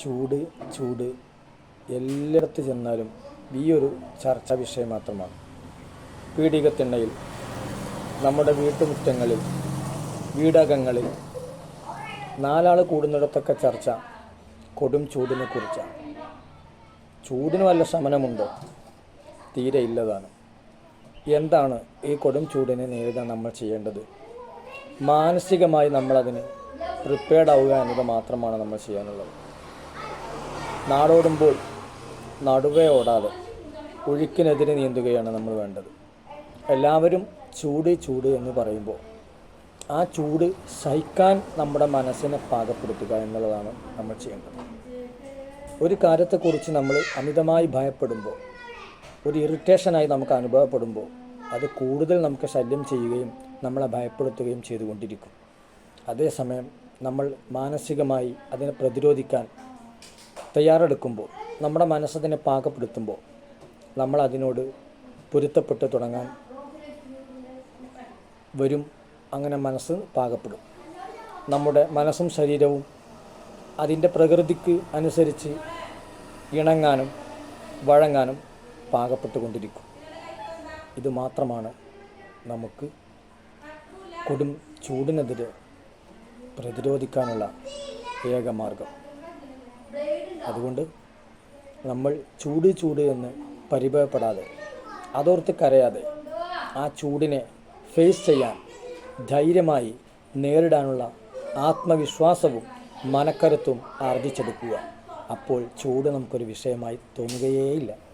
ചൂട് ചൂട്. എല്ലായിടത്ത് ചെന്നാലും ഈ ഒരു ചർച്ചാ വിഷയം മാത്രമാണ്. പീഡികത്തിണ്ണയിൽ നമ്മുടെ വീട്ടുമുറ്റങ്ങളിൽ വീടകങ്ങളിൽ നാലാൾ കൂടുന്നിടത്തൊക്കെ ചർച്ച കൊടും ചൂടിനെ കുറിച്ചാണ്. ചൂടിന് വല്ല ശമനമുണ്ടോ? തീരെ ഇല്ലതാണ്. എന്താണ് ഈ കൊടും ചൂടിനെ നേരിടാൻ നമ്മൾ ചെയ്യേണ്ടത്? മാനസികമായി നമ്മളതിന് പ്രിപ്പയർഡ് ആവുക എന്നത് മാത്രമാണ് നമ്മൾ ചെയ്യാനുള്ളത്. നാടോടുമ്പോൾ നടുവേ ഓടാതെ ഒഴുക്കിനെതിരെ നീന്തുകയാണ് നമ്മൾ വേണ്ടത്. എല്ലാവരും ചൂട് ചൂട് എന്ന് പറയുമ്പോൾ ആ ചൂട് സഹിക്കാൻ നമ്മുടെ മനസ്സിനെ പാകപ്പെടുത്തുക എന്നുള്ളതാണ് നമ്മൾ ചെയ്യേണ്ടത്. ഒരു കാര്യത്തെക്കുറിച്ച് നമ്മൾ അമിതമായി ഭയപ്പെടുമ്പോൾ ഒരു ഇറിറ്റേഷനായി നമുക്ക് അനുഭവപ്പെടുമ്പോൾ അത് കൂടുതൽ നമുക്ക് ശല്യം ചെയ്യുകയും നമ്മളെ ഭയപ്പെടുത്തുകയും ചെയ്തുകൊണ്ടിരിക്കും. അതേസമയം നമ്മൾ മാനസികമായി അതിനെ പ്രതിരോധിക്കാൻ തയ്യാറെടുക്കുമ്പോൾ നമ്മുടെ മനസ്സതിനെ പാകപ്പെടുത്തുമ്പോൾ നമ്മൾ അതിനോട് പൊരുത്തപ്പെട്ട് തുടങ്ങാൻ വരും അങ്ങനെ മനസ്സ് പാകപ്പെടും. നമ്മുടെ മനസ്സും ശരീരവും അതിന്റെ പ്രകൃതിക്ക് അനുസരിച്ച് ഇണങ്ങാനും വഴങ്ങാനും പാകപ്പെട്ടുകൊണ്ടിരിക്കും. ഇത് മാത്രമാണ് നമുക്ക് കൊടും ചൂടിനെതിരെ പ്രതിരോധിക്കാനുള്ള ഏക മാർഗം. അതുകൊണ്ട് നമ്മൾ ചൂട് ചൂട് എന്ന് പരിഭവപ്പെടാതെ അതോർത്ത് കരയാതെ ആ ചൂടിനെ ഫേസ് ചെയ്യാൻ ധൈര്യമായി നേരിടാനുള്ള ആത്മവിശ്വാസവും മനക്കരുത്തും ആർജിച്ചെടുക്കുക. അപ്പോൾ ചൂട് നമുക്കൊരു വിഷയമായി തോന്നുകയേയില്ല.